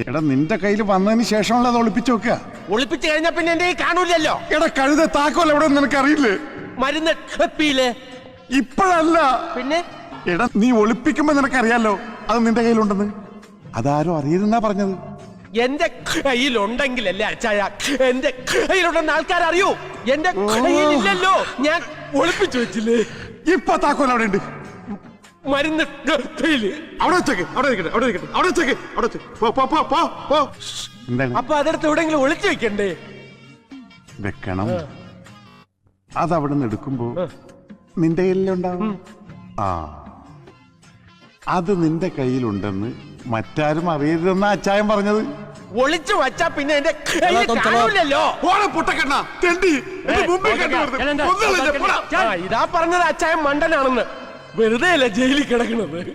എടാ നിന്റെ കയ്യിൽ വന്നതിന് ശേഷമുള്ളത് ഒളിപ്പിച്ചു വെക്കുക. ഒളിപ്പിച്ച് കഴിഞ്ഞ പിന്നെ എന്റെ കാണൂലല്ലോ എടാ കഴുത താക്കോൽ എവിടെ നിനക്ക് അറിയില്ലേ മരുന്ന് ഇപ്പോഴല്ല. പിന്നെ? എടാ നീ ഒളിപ്പിക്കുമ്പോ നിനക്കറിയാലോ അത് നിന്റെ കയ്യിലുണ്ടെന്ന്. അതാരോ അറിയരുന്നാ പറഞ്ഞത്. എന്റെ കയ്യിലുണ്ടെങ്കിലല്ലേ അച്ചായ. എന്റെ കയ്യിലുണ്ടെന്ന് ആൾക്കാർ അറിയൂ എന്റെ കയ്യിലില്ലല്ലോ. ഞാൻ ഒളിപ്പിച്ചു വെച്ചില്ലേ? ഇപ്പൊ താക്കോൽ അവിടെ ഉണ്ട്. മരുന്ന് അവിടെ വെച്ചേക്ക് അവിടെ ഇരിക്കട്ടെ അവിടെ ഇരിക്കട്ടെ അവിടെ വെച്ചേക്ക് അവിടെ. പോ പോ പോ പോ പോ. എന്താണ്? അപ്പൊ അതെടുത്ത് എവിടെങ്കിലും ഒളിച്ചു വെക്കണ്ടേ? വെക്കണം. അതവിടെ നിന്ന് എടുക്കുമ്പോ നിന്റെ കയ്യിലുണ്ടാവും? ആ. അത് നിന്റെ കയ്യിലുണ്ടെന്ന് മറ്റാരും അറിയരുതെന്ന അച്ചായം പറഞ്ഞത്. ഒളിച്ചു വച്ചാ പിന്നെ എന്റെ കയ്യിൽ കാണൂലല്ലോ. പൊട്ടക്കണ്ണ തെണ്ടി എന്റെ മുമ്പിൽ ഇതാ പറഞ്ഞത് അച്ചായൻ മണ്ടനാണെന്ന്. വെറുതെ അല്ല ജയിലിൽ കിടക്കണത്?